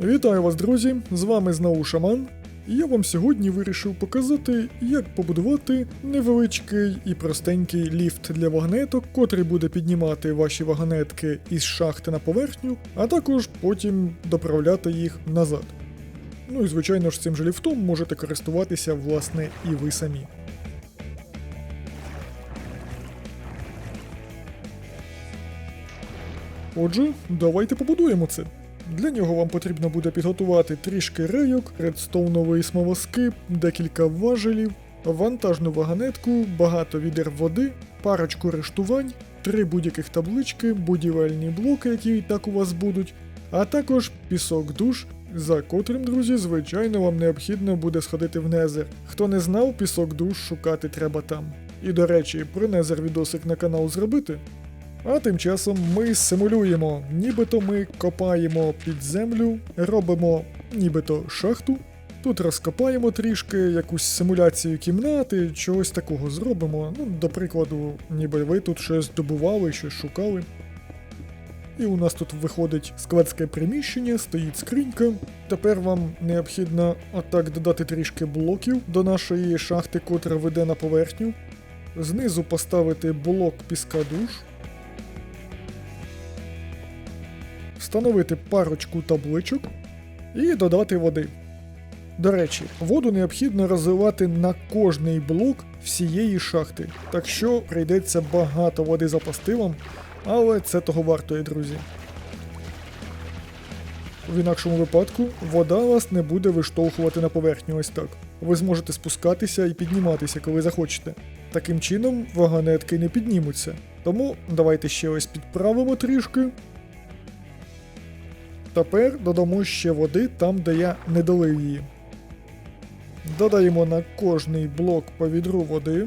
Вітаю вас, друзі! З вами знову Шаман. Я вам сьогодні вирішив показати, як побудувати невеличкий і простенький ліфт для вагонеток, котрий буде піднімати ваші вагонетки із шахти на поверхню, а також потім доправляти їх назад. Ну і звичайно ж цим же ліфтом можете користуватися власне і ви самі. Отже, давайте побудуємо це. Для нього вам потрібно буде підготувати трішки рейок, редстоуновий смолоскип, декілька важелів, вантажну вагонетку, багато відер води, парочку рештувань, три будь-яких таблички, будівельні блоки, які і так у вас будуть, а також пісок душ, за котрим, друзі, звичайно, вам необхідно буде сходити в Незер. Хто не знав, пісок душ шукати треба там. І до речі, про Незер відосик на канал зробити. А тим часом ми симулюємо, нібито ми копаємо під землю, робимо нібито шахту. Тут розкопаємо трішки якусь симуляцію кімнати, чогось такого зробимо. Ну, до прикладу, ніби ви тут щось добували, щось шукали. І у нас тут виходить складське приміщення, стоїть скринька. Тепер вам необхідно отак додати трішки блоків до нашої шахти, котра веде на поверхню. Знизу поставити блок піска душ. Встановити парочку табличок і додати води. До речі, воду необхідно розвивати на кожний блок всієї шахти, так що прийдеться багато води запасти вам, але це того вартує, друзі. В інакшому випадку вода вас не буде виштовхувати на поверхню ось так. Ви зможете спускатися і підніматися, коли захочете. Таким чином вагонетки не піднімуться. Тому давайте ще ось підправимо трішки. Тепер додамо ще води там, де я не долив її. Додаємо на кожний блок по відру води.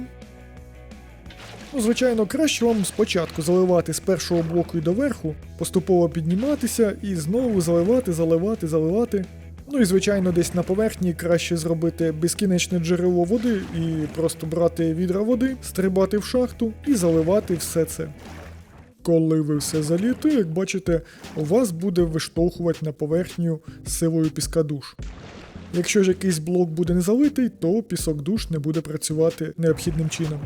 Ну, звичайно, краще вам спочатку заливати з першого блоку і доверху, поступово підніматися і знову заливати, заливати, заливати. Ну і звичайно, десь на поверхні краще зробити безкінечне джерело води і просто брати відра води, стрибати в шахту і заливати все це. Коли ви все заліте, як бачите, у вас буде виштовхувати на поверхню силою піска душ. Якщо ж якийсь блок буде не залитий, то пісок душ не буде працювати необхідним чином.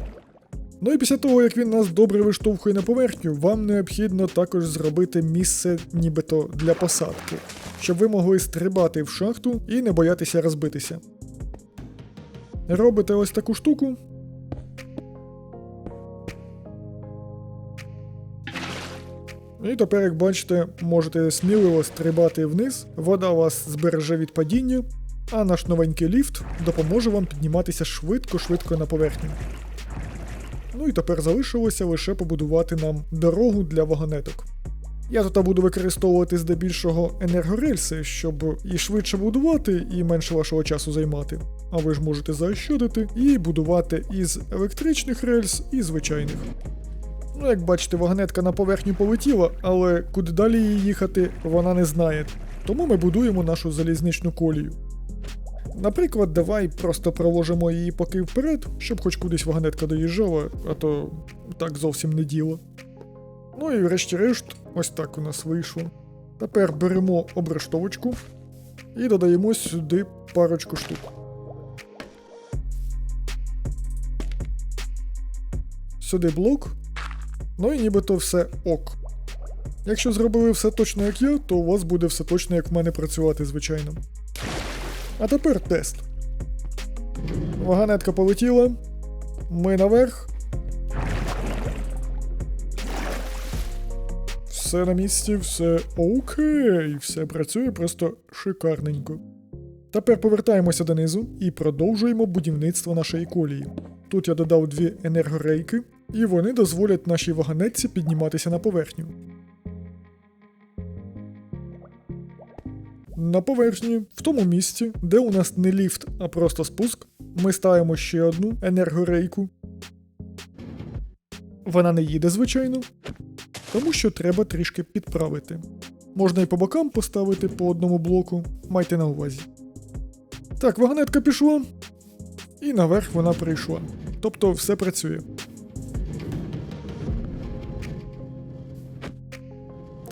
Ну і після того, як він нас добре виштовхує на поверхню, вам необхідно також зробити місце нібито для посадки, щоб ви могли стрибати в шахту і не боятися розбитися. Робите ось таку штуку, І тепер, як бачите, можете сміливо стрибати вниз, вода вас збереже від падіння, а наш новенький ліфт допоможе вам підніматися швидко-швидко на поверхню. Ну і тепер залишилося лише побудувати нам дорогу для вагонеток. Я тут буду використовувати здебільшого енергорельси, щоб і швидше будувати, і менше вашого часу займати. А ви ж можете заощадити і будувати із електричних рельс і звичайних. Ну, як бачите, вагонетка на поверхню полетіла, але куди далі її їхати, вона не знає. Тому ми будуємо нашу залізничну колію. Наприклад, давай просто проложимо її поки вперед, щоб хоч кудись вагонетка доїжджала, а то так зовсім не діло. Ну і врешті-решт, ось так у нас вийшло. Тепер беремо обрештовочку і додаємо сюди парочку штук. Сюди блок, Ну і нібито все ок. Якщо зробили все точно як я, то у вас буде все точно як в мене працювати, звичайно. А тепер тест. Ваганетка полетіла. Ми наверх. Все на місці, все окей, все працює просто шикарненько. Тепер повертаємося донизу і продовжуємо будівництво нашої колії. Тут я додав дві енергорейки, і вони дозволять нашій вагонетці підніматися на поверхню. На поверхні, в тому місці, де у нас не ліфт, а просто спуск, ми ставимо ще одну енергорейку. Вона не їде, звичайно, тому що треба трішки підправити. Можна і по бокам поставити по одному блоку, майте на увазі. Так, вагонетка пішла, і наверх вона прийшла. Тобто все працює.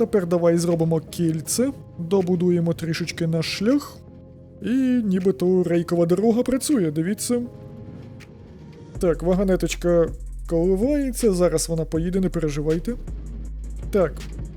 Тепер давай зробимо кільце, добудуємо трішечки наш шлях. І нібито рейкова дорога працює, дивіться. Так, вагонеточка коливається, зараз вона поїде, не переживайте. Так,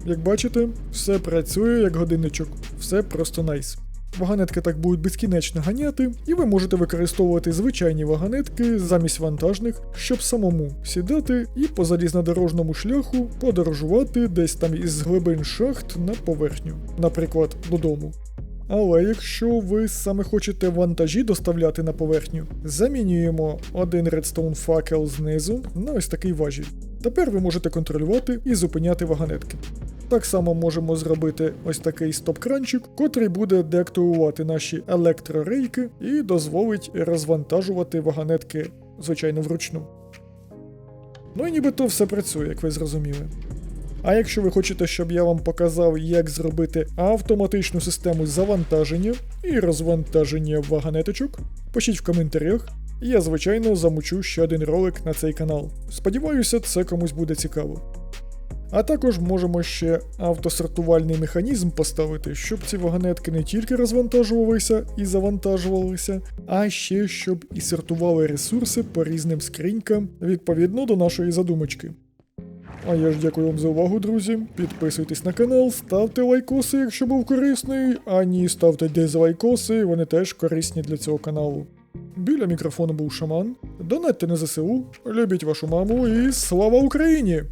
як бачите, все працює як годинничок, все просто найс. Вагонетки так будуть безкінечно ганяти, і ви можете використовувати звичайні вагонетки замість вантажних, щоб самому сідати і по залізнодорожному шляху подорожувати десь там із глибин шахт на поверхню, наприклад, додому. Але якщо ви саме хочете вантажі доставляти на поверхню, замінюємо один редстоун факел знизу на ось такий важіль. Тепер ви можете контролювати і зупиняти вагонетки. Так само можемо зробити ось такий стоп-кранчик, котрий буде деактивувати наші електрорейки і дозволить розвантажувати вагонетки, звичайно, вручну. Ну і нібито все працює, як ви зрозуміли. А якщо ви хочете, щоб я вам показав, як зробити автоматичну систему завантаження і розвантаження вагонеточок, пишіть в коментарях. і Я, звичайно, замучу ще один ролик на цей канал. Сподіваюся, це комусь буде цікаво. А також можемо ще автосортувальний механізм поставити, щоб ці вагонетки не тільки розвантажувалися і завантажувалися, а ще щоб і сортували ресурси по різним скринькам відповідно до нашої задумочки. А я ж дякую вам за увагу, друзі. Підписуйтесь на канал, ставте лайкоси, якщо був корисний, а ні, ставте дизлайкоси, вони теж корисні для цього каналу. Біля мікрофону був шаман. Донатьте на ЗСУ, любіть вашу маму і слава Україні!